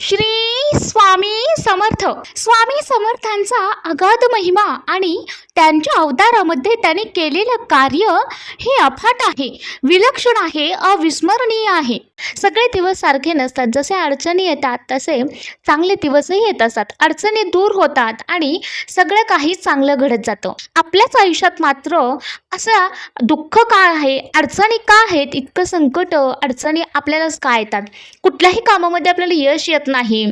श्री स्वामी समर्थ. स्वामी समर्थांचा अगाध महिमा आणि त्यांच्या अवतारामध्ये त्याने केलेलं कार्य हे अफाट आहे. विलक्षण आहे अविस्मरणीय आहे. सगळे दिवस सारखे नसतात. जसे अडचणी येतात तसे चांगले दिवसही येत असतात. अडचणी दूर होतात आणि सगळं काही चांगलं घडत जातं. आपल्याच आयुष्यात मात्र असा दुःख का आहे? अडचणी का आहेत? इतकं संकट अडचणी आपल्यालाच का येतात? कुठल्याही कामामध्ये आपल्याला यश येत नाही.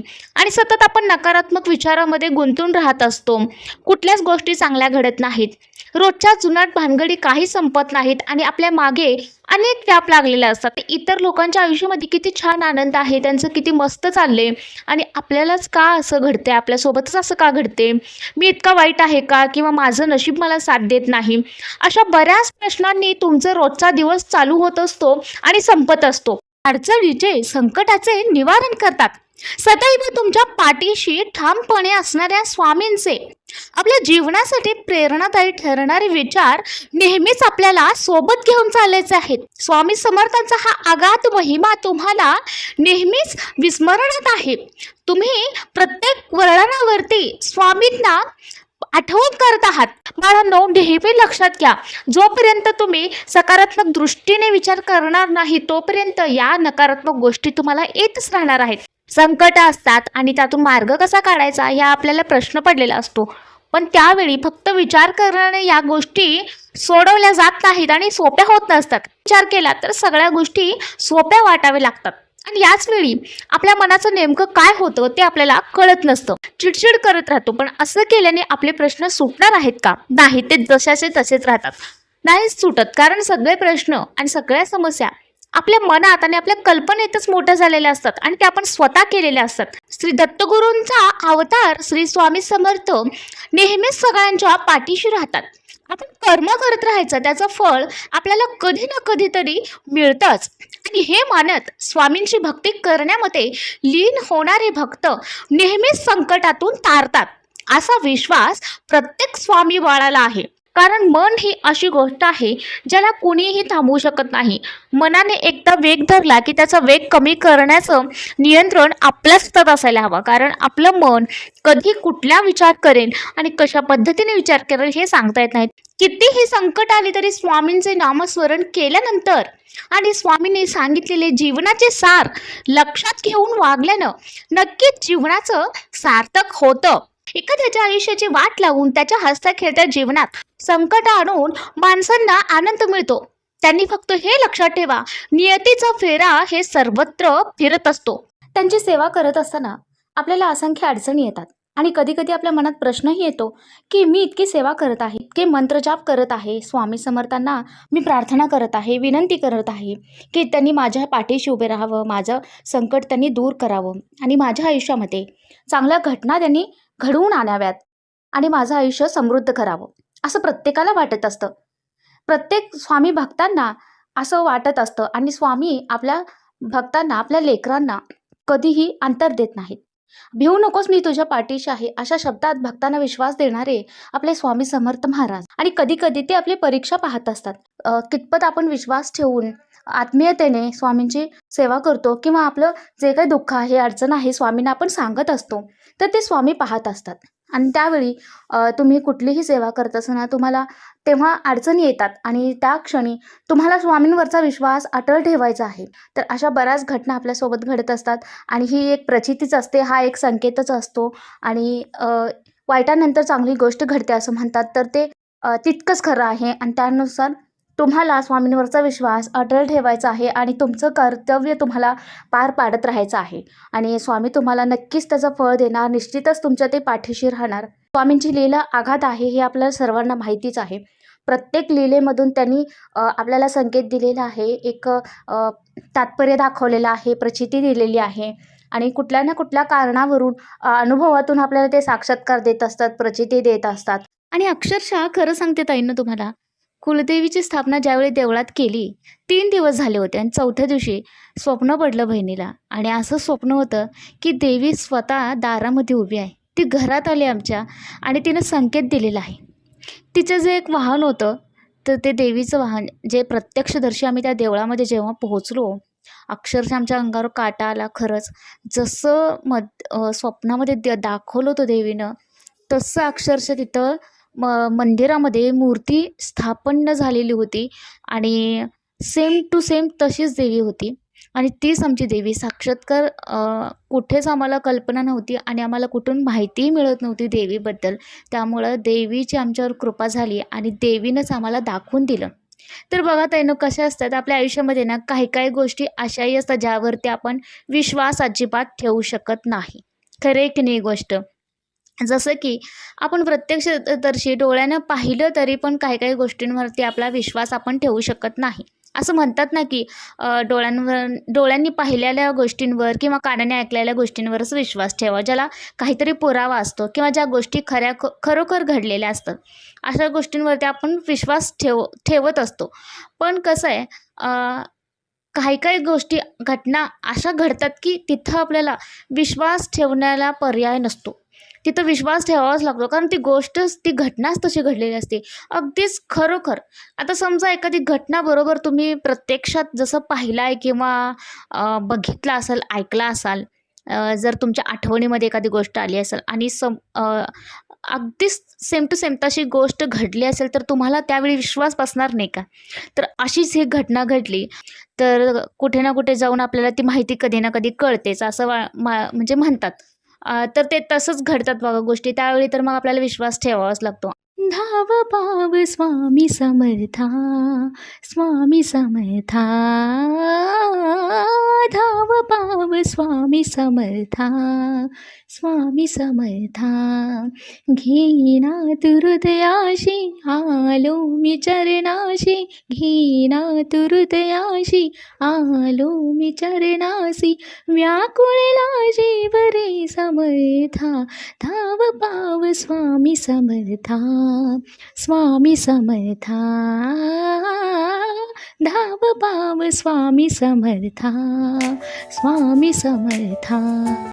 आणि सतत आपण नकारात्मक विचारामध्ये गुंतून राहत असतो. कुठल्याच गोष्टी चांगल्या घडत नाहीत. रोजच्या जुनाट भानगडी काही संपत नाहीत आणि आपल्या मागे अनेक व्याप लागलेले असतात. इतर लोकांच्या आयुष्यामध्ये किती छान आनंद आहे त्यांचं किती मस्त चालले आणि आपल्यालाच का असं घडते आपल्यासोबतच असं का घडते मी इतका वाईट आहे का? किंवा माझं नशीब मला साथ देत नाही? अशा बऱ्याच प्रश्नांनी तुमचा रोजचा दिवस चालू होत असतो आणि संपत असतो. अडचणीचे संकटाचे निवारण करतात. सदैव तुमच्या पाठीशी ठामपणे असणाऱ्या स्वामींचे आपल्या जीवनासाठी प्रेरणादायी ठरणारे विचार नेहमीच आपल्याला सोबत घेऊन चालायचे आहेत. स्वामी समर्थांचा हा आघात महिमा तुम्हाला नेहमीच विस्मरणात आहे. तुम्ही प्रत्येक वर्णनावरती स्वामींना आठवण करत आहात. बाळांनो नेहमी लक्षात घ्या जोपर्यंत तुम्ही सकारात्मक दृष्टीने विचार करणार नाही तोपर्यंत या नकारात्मक गोष्टी तुम्हाला येतच राहणार आहेत. संकट असतात आणि त्यातून मार्ग कसा काढायचा या आपल्याला प्रश्न पडलेला असतो. पण त्यावेळी फक्त विचार करणे या गोष्टी सोडवल्या जात नाहीत आणि सोप्या होत नसतात. विचार केला तर सगळ्या गोष्टी सोप्या वाटाव्या लागतात. आणि याच वेळी आपल्या मनाचं नेमकं काय होतं ते आपल्याला कळत नसतं. चिडचिड करत राहतो पण असं केल्याने आपले प्रश्न सुटणार आहेत का? नाही ते जशाचे तसेच राहतात. नाहीच सुटत कारण सगळे प्रश्न आणि सगळ्या समस्या आपल्या मनात आणि आपल्या कल्पनेतच मोठ्या झालेल्या असतात आणि ते आपण स्वतः केलेल्या असतात. श्री दत्तगुरूंचा अवतार श्री स्वामी समर्थ नेहमीच सगळ्यांच्या पाठीशी राहतात. आपण कर्म करत राहायचं त्याचं फळ आपल्याला कधी ना कधीतरी मिळतंच. आणि हे मानत स्वामींची भक्ती करण्यामध्ये लीन होणारे भक्त नेहमीच संकटातून तारतात. असा विश्वास प्रत्येक स्वामी बाळाला आहे. कारण मन ही अशी गोष्ट आहे ज्याला कुणीही थांबवू शकत नाही. मनाने एकदा वेग धरला की त्याचा वेग कमी करण्याचं नियंत्रण आपल्याच तर असायला हवं. कारण आपलं मन कधी कुठला विचार करेल आणि कशा पद्धतीने विचार करेल हे सांगता येत नाहीत कितीही संकट आले तरी स्वामींचे नामस्मरण केल्यानंतर आणि स्वामींनी सांगितलेले जीवनाचे सार लक्षात घेऊन वागल्यानं नक्कीच जीवनाचं सार्थक होतं. एखाद्याच्या आयुष्याची वाट लावून त्याच्या हसत्या खेळत्या जीवनात संकट आणून माणसांना आनंद मिळतो. त्यांनी फक्त हे लक्षात ठेवा नियतीचा फेरा हे सर्वत्र फिरत असतो. त्यांची सेवा करत असताना आपल्याला असंख्य अडचणी येतात आणि कधी कधी आपल्या मनात प्रश्नही येतो की मी इतकी सेवा करत आहे इतके मंत्रजाप करत आहे स्वामी समर्थांना मी प्रार्थना करत आहे विनंती करत आहे की त्यांनी माझ्या पाठीशी उभे राहावं माझं संकट त्यांनी दूर करावं आणि माझ्या आयुष्यामध्ये चांगल्या घटना त्यांनी घडवून आणाव्यात आणि माझं आयुष्य समृद्ध करावं. असं प्रत्येकाला वाटत असतं. प्रत्येक स्वामी भक्तांना असं वाटत असतं आणि स्वामी आपल्या भक्तांना आपल्या लेकरांना कधीही अंतर देत नाहीत. भिवू नकोस मी तुझ्या पाठीशी आहे अशा शब्दात भक्तांना विश्वास देणारे आपले स्वामी समर्थ महाराज. आणि कधी कधी ते आपली परीक्षा पाहत असतात. कितपत आपण विश्वास ठेवून आत्मीयतेने स्वामींची सेवा करतो किंवा आपलं जे काही दुःख आहे अडचण आहे स्वामींना आपण सांगत असतो तर ते स्वामी पाहत असतात. आणि त्यावेळी तुम्ही कुठलीही सेवा करत असताना तुम्हाला तेव्हा अडचणी येतात आणि त्या क्षणी तुम्हाला स्वामींवरचा विश्वास अटळ ठेवायचा आहे. तर अशा बऱ्याच घटना आपल्यासोबत घडत असतात आणि ही एक प्रचितीच असते हा एक संकेतच असतो आणि वाईटानंतर चांगली गोष्ट घडते असं म्हणतात. तर ते तितकंच खरं आहे आणि त्यानुसार तुम्हाला स्वामींवरचा विश्वास अटल ठेवायचा आहे आणि तुमचं कर्तव्य तुम्हाला पार पाडत राहायचं आहे. आणि स्वामी तुम्हाला नक्कीच त्याचं फळ देणार निश्चितच तुमच्या ते पाठीशी राहणार. स्वामींची लीला आघात आहे हे आपल्याला सर्वांना माहितीच आहे. प्रत्येक लीलेमधून त्यांनी आपल्याला संकेत दिलेला आहे. एक तात्पर्य दाखवलेलं आहे प्रचिती दिलेली आहे. आणि कुठल्या ना कुठल्या कारणावरून अनुभवातून आपल्याला ते साक्षात्कार देत असतात प्रचिती देत असतात. आणि अक्षरशः खरं सांगते ताईंना तुम्हाला कुलदेवीची स्थापना ज्यावेळी देवळात केली तीन दिवस झाले होते आणि चौथ्या दिवशी स्वप्न पडलं बहिणीला. आणि असं स्वप्न होतं की देवी स्वतः दारामध्ये उभी आहे. ती घरात आली आमच्या आणि तिनं संकेत दिलेला आहे. तिचं जे एक वाहन होतं तर ते देवीचं वाहन जे प्रत्यक्षदर्शी आम्ही त्या देवळामध्ये जेव्हा पोहोचलो अक्षरशः आमच्या अंगावर काटा आला खरंच. जसं मद स्वप्नामध्ये द दाखवलं होतं देवीनं तसं अक्षरशः तिथं म मंदिरामध्ये मूर्ती स्थापन्न झालेली होती आणि सेम टू सेम तशीच देवी होती. आणि तीच आमची देवी. साक्षात्कार कुठेच आम्हाला कल्पना नव्हती आणि आम्हाला कुठून माहितीही मिळत नव्हती देवीबद्दल. त्यामुळं देवीची आमच्यावर कृपा झाली आणि देवीनंच आम्हाला दाखवून दिलं. तर बघा ताईनं कशा असतात आपल्या आयुष्यामध्ये ना काही काही गोष्टी अशाही असतात ज्यावरती आपण विश्वास अजिबात ठेवू शकत नाही. खरे की नाही गोष्ट? जसं की आपण प्रत्यक्षदर्शी डोळ्यानं पाहिलं तरी पण काही काही गोष्टींवरती आपला विश्वास आपण ठेवू शकत नाही. असं म्हणतात ना की डोळ्यांवर डोळ्यांनी पाहिलेल्या गोष्टींवर किंवा कानाने ऐकलेल्या गोष्टींवरच विश्वास ठेवा ज्याला काहीतरी पुरावा असतो किंवा ज्या गोष्टी खऱ्या ख खरोखर घडलेल्या असतात. अशा गोष्टींवरती आपण विश्वास ठेव ठेवत असतो. पण कसं आहे काही काही गोष्टी घटना अशा घडतात की तिथं आपल्याला विश्वास ठेवण्याला पर्याय नसतो. तिथं विश्वास ठेवावाच लागतो. कारण ती गोष्टच ती घटनाच तशी घडलेली असते. अगदीच खरोखर. आता समजा एखादी घटना बरोबर तुम्ही प्रत्यक्षात जसं पाहिलं आहे किंवा बघितला बघितलं असेल ऐकलं असाल जर तुमच्या आठवणीमध्ये एखादी गोष्ट आली असेल आणि सम अगदीच सेम टू सेम तशी गोष्ट घडली असेल तर तुम्हाला त्यावेळी विश्वास बसणार नाही का? तर अशीच ही घटना घडली तर कुठे ना कुठे जाऊन आपल्याला ती माहिती कधी ना कधी कळतेच असं वा मा म्हणजे म्हणतात. तर ते तसंच घडतात बघा गोष्टी. त्यावेळी तर मग आपल्याला विश्वास ठेवावाच लागतो. धाव पाव स्वामी समर्था स्वामी समर्था. धाव पाव स्वामी समर्था स्वामी समर्था. घेना हृदयाशी आलो मी चरणाशी. घेना हृदयाशी आलो मी चरणाशी. व्याकुळला जीव रे समर्था धाव पाव स्वामी समर्था. स्वामी समर्था. धाव पाव स्वामी समर्था. स्वामी समर्था.